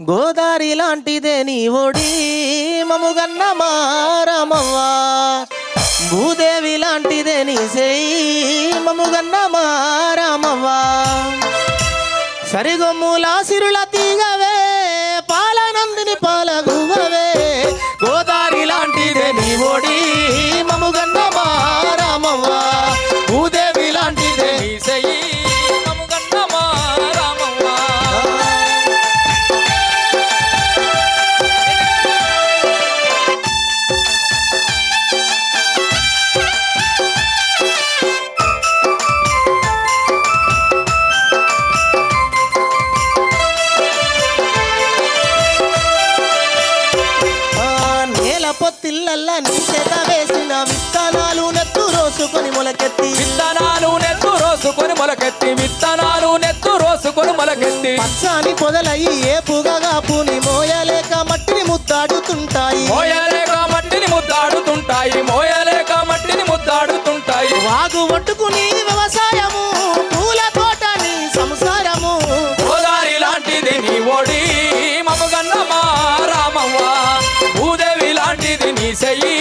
గోదారి లాంటిదే నీ ఒడి. మముగన్న మారమవ్వా. భూదేవి లాంటిదే నీ సేయి మముగన్న మారమవ్వా. సరిగొమ్ములా సిరుల తీగా పొత్తిళ్ళల్లా నీ చేత వేసిన విత్తనాలు నెత్తు రోసుకొని మొలకెత్తి. విత్తనాలు నెత్తు రోసుకొని మొలకెత్తి విత్తనాలు నెత్తు రోసుకొని మొలకెత్తి. పచ్చాని పొదలయ్యి ఏ పుగగాపుని మోయలేక మట్టిని ముద్దాడుతుంటాయి. మోయలేక మట్టిని ముద్దాడుతుంటాయి మోయలేక మట్టిని ముద్దాడుతుంటాయి. వాగు ఒట్టుకుని వ్యవసాయము మమగన్న